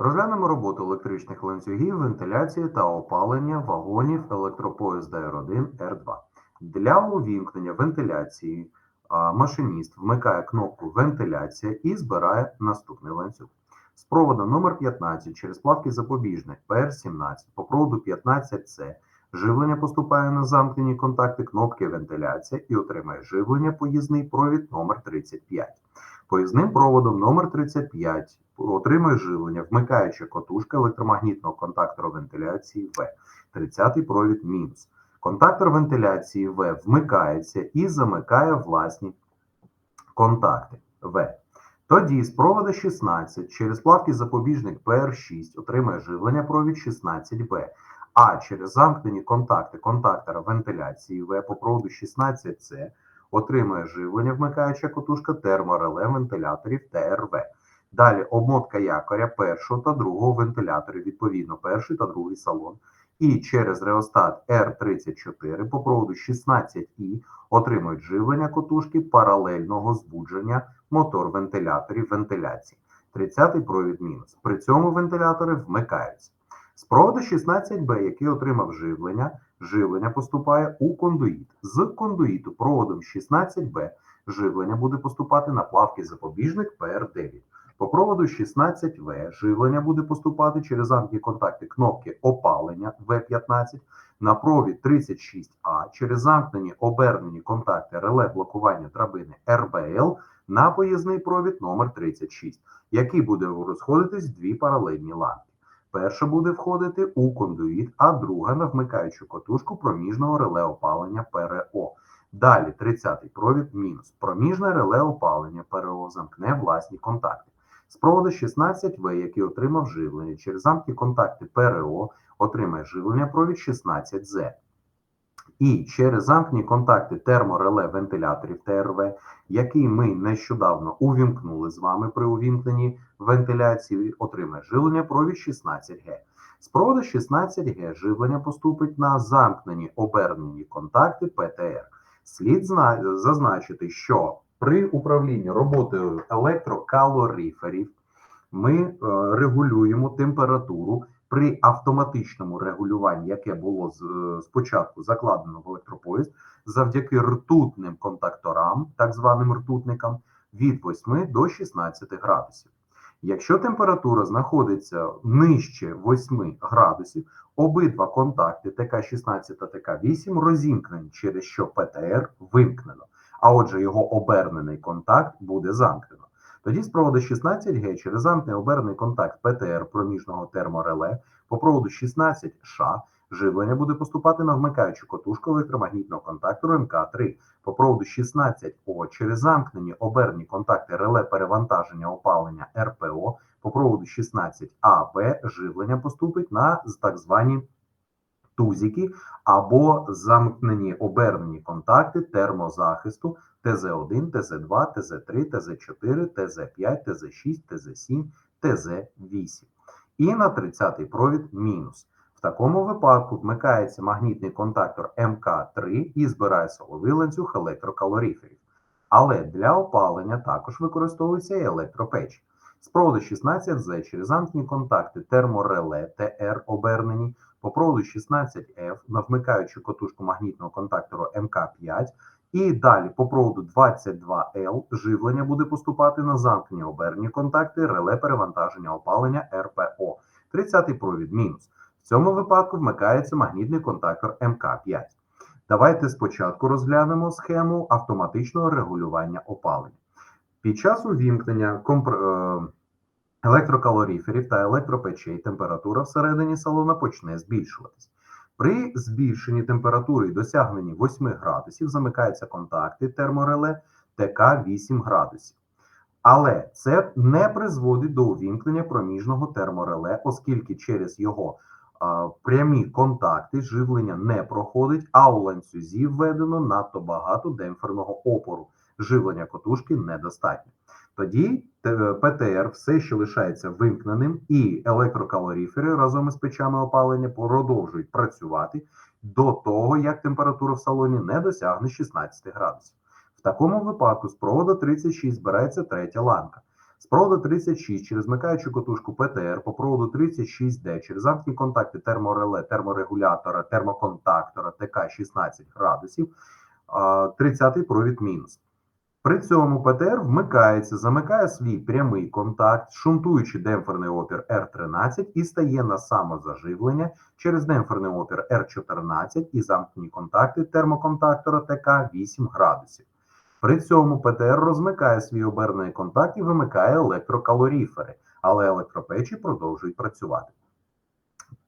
Розглянемо роботу електричних ланцюгів, вентиляції та опалення вагонів електропоїзда Р1 Р2. Для увімкнення вентиляції машиніст вмикає кнопку вентиляція і збирає наступний ланцюг. З проводу номер 15 через плавки запобіжник PR17 по проводу 15C живлення поступає на замкнені контакти кнопки вентиляція і отримає живлення поїзний провід номер 35. Поїзним проводом номер 35 отримує живлення, вмикаючи котушка електромагнітного контактора вентиляції В. 30 провід мінус. Контактор вентиляції В вмикається і замикає власні контакти В. Тоді з проводу 16 через плавки запобіжник PR6 отримує живлення провід 16Б, а через замкнені контакти контактора вентиляції В по проводу 16С отримує живлення, вмикаюча котушка термореле вентиляторів ТРВ. Далі обмотка якоря першого та другого вентиляторів, відповідно, перший та другий салон. І через реостат R34 по проводу 16І отримують живлення котушки паралельного збудження мотор вентиляторів вентиляції. 30-й провід мінус. При цьому вентилятори вмикаються. З проводу 16Б, який отримав живлення, живлення поступає у кондуїт. З кондуїту проводом 16Б живлення буде поступати на плавки запобіжник PR9. По проводу 16В живлення буде поступати через замкні контакти кнопки опалення В15 на провід 36А через замкнені обернені контакти реле блокування драбини РБЛ на поїзний провід номер 36, який буде розходитись дві паралельні ланки. Перша буде входити у кондуїт, а друга на вмикаючу котушку проміжного реле опалення ПРО. Далі 30-й провід мінус. Проміжне реле опалення ПРО замкне власні контакти. З проводу 16В, який отримав живлення через замкні контакти ПРО, отримає живлення провід 16З. І через замкні контакти термореле вентиляторів ТРВ, який ми нещодавно увімкнули з вами при увімкненні вентиляції, отримає живлення провід 16Г. З проводу 16Г живлення поступить на замкнені обернені контакти ПТР. Слід зазначити, що при управлінні роботою електрокалориферів ми е, регулюємо температуру при автоматичному регулюванні, яке було е, спочатку закладено в електропоїзд, завдяки ртутним контакторам, так званим ртутникам, від 8 до 16 градусів. Якщо температура знаходиться нижче 8 градусів, обидва контакти ТК-16 та ТК-8 розімкнені, через що ПТР вимкнено, а отже, його обернений контакт буде замкнено. Тоді з проводу 16Г через замкнений обернений контакт ПТР проміжного термореле по проводу 16Ш живлення буде поступати на вмикаючу котушку електромагнітного контактору МК3 по проводу 16О через замкнені обернені контакти реле перевантаження опалення РПО по проводу 16АБ живлення поступить на так звані тузики або замкнені обернені контакти термозахисту ТЗ1, ТЗ2, ТЗ3, ТЗ4, ТЗ5, ТЗ6, ТЗ7, ТЗ8. І на 30-й провід мінус. В такому випадку вмикається магнітний контактор МК3 і збирає соловий ланцюг електрокалориферів. Але для опалення також використовується і електропеч. З проводу 16Z через замкнені контакти термореле ТР обернені по проводу 16F на вмикаючу котушку магнітного контактору МК5 і далі по проводу 22L живлення буде поступати на замкнені обернені контакти реле перевантаження опалення РПО. 30-й провід мінус. В цьому випадку вмикається магнітний контактор МК5. Давайте спочатку розглянемо схему автоматичного регулювання опалення. Під час увімкнення компр... е, електрокалориферів та електропечей температура всередині салона почне збільшуватись. При збільшенні температури і досягненні 8 градусів замикаються контакти термореле ТК 8 градусів. Але це не призводить до увімкнення проміжного термореле, оскільки через його а, прямі контакти живлення не проходить, а у ланцюзі введено надто багато демпферного опору. Живлення котушки недостатньо. Тоді ПТР все ще лишається вимкненим, і електрокалорифери разом із печами опалення продовжують працювати до того, як температура в салоні не досягне 16 градусів. В такому випадку з проводу 36 збирається третя ланка. З проводу 36 через вмикаючу котушку ПТР по проводу 36D через замкні контакти термореле, терморегулятора, термоконтактора ТК 16 градусів, 30-й провід мінус. При цьому ПТР вмикається, замикає свій прямий контакт, шунтуючи демпферний опір R13 і стає на самозаживлення через демпферний опір R14 і замкнені контакти термоконтактора ТК 8 градусів. При цьому ПТР розмикає свій обернений контакт і вимикає електрокалоріфери, але електропечі продовжують працювати.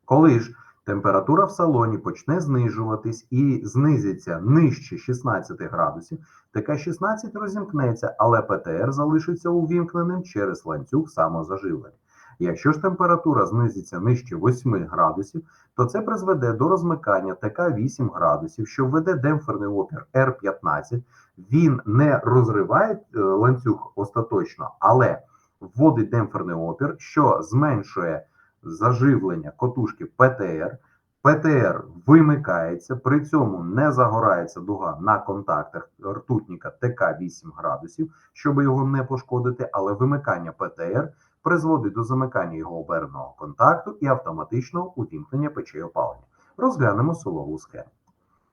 Коли ж температура в салоні почне знижуватись і знизиться нижче 16 градусів, ТК-16 розімкнеться, але ПТР залишиться увімкненим через ланцюг самозаживлення. Якщо ж температура знизиться нижче 8 градусів, то це призведе до розмикання ТК 8 градусів, що введе демпферний опір R15. Він не розриває е, ланцюг остаточно, але вводить демпферний опір, що зменшує заживлення котушки ПТР. ПТР вимикається, при цьому не загорається дуга на контактах ртутника ТК 8 градусів, щоб його не пошкодити, але вимикання ПТР призводить до замикання його оберного контакту і автоматичного увімкнення печей опалення. Розглянемо силову схему.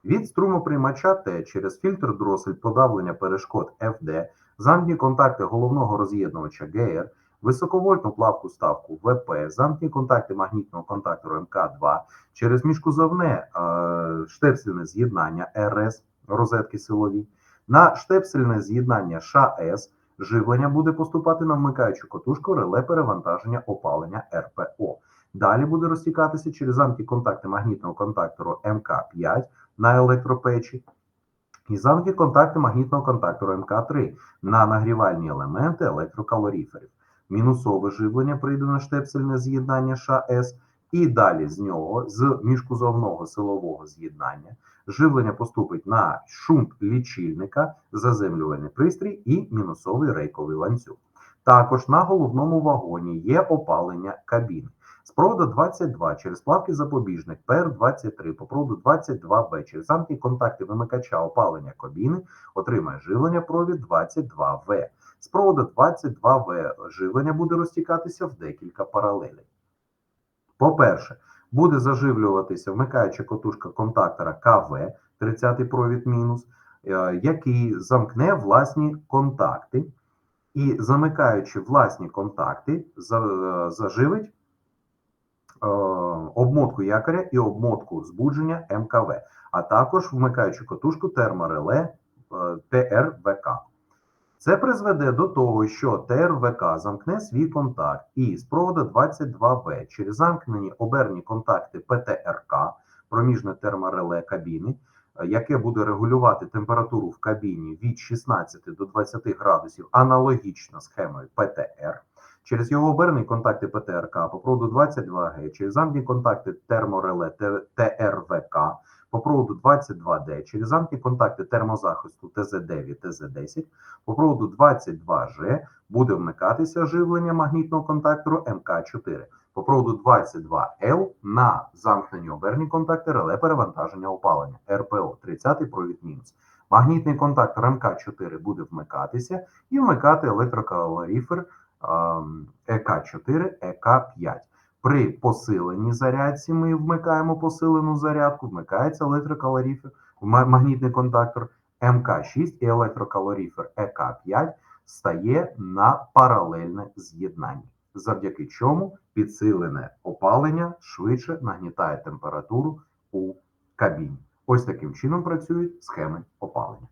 Від струмоприймача Т через фільтр дросель подавлення перешкод FD, замкні контакти головного роз'єднувача ГР, високовольтну плавку ставку ВП, замкні контакти магнітного контактору МК2, через міжкузовне е, штепсельне з'єднання РС, розетки силові, на штепсельне з'єднання ШАС, живлення буде поступати на вмикаючу котушку реле перевантаження опалення РПО. Далі буде розтікатися через замки контакти магнітного контактору МК5 на електропечі і замки контакти магнітного контактору МК3 на нагрівальні елементи електрокалоріферів. Мінусове живлення прийде на штепсельне з'єднання ШАС, і далі з нього, з міжкузовного силового з'єднання, живлення поступить на шунт лічильника, заземлювальний пристрій і мінусовий рейковий ланцюг. Також на головному вагоні є опалення кабіни. З проводу 22 через плавки запобіжник ПР-23 по проводу 22Б через замки контакти вимикача опалення кабіни отримає живлення провід 22В. З проводу 22В живлення буде розтікатися в декілька паралелей. По-перше, буде заживлюватися вмикаюча котушка контактора КВ, 30-й провід мінус, е, який замкне власні контакти. І замикаючи власні контакти, заживить е, обмотку якоря і обмотку збудження МКВ, а також вмикаючи котушку термореле е, ТРВК. Це призведе до того, що ТРВК замкне свій контакт і з проводу 22В через замкнені оберні контакти ПТРК, проміжне термореле кабіни, яке буде регулювати температуру в кабіні від 16 до 20 градусів аналогічно схемою ПТР. Через його оберні контакти ПТРК по проводу 22Г, через замкні контакти термореле ТРВК, по проводу 22D, через замкні контакти термозахисту ТЗ9, ТЗ10, по проводу 22G буде вмикатися живлення магнітного контактору МК4. По проводу 22L на замкнені оберні контакти реле перевантаження опалення РПО 30 провід мінус. Магнітний контактор МК4 буде вмикатися і вмикати електрокалоріфер ем, ЕК4, ЕК5. При посиленій зарядці ми вмикаємо посилену зарядку, вмикається електрокалоріфер, магнітний контактор МК6 і електрокалоріфер ЕК5 стає на паралельне з'єднання, завдяки чому підсилене опалення швидше нагнітає температуру у кабіні. Ось таким чином працюють схеми опалення.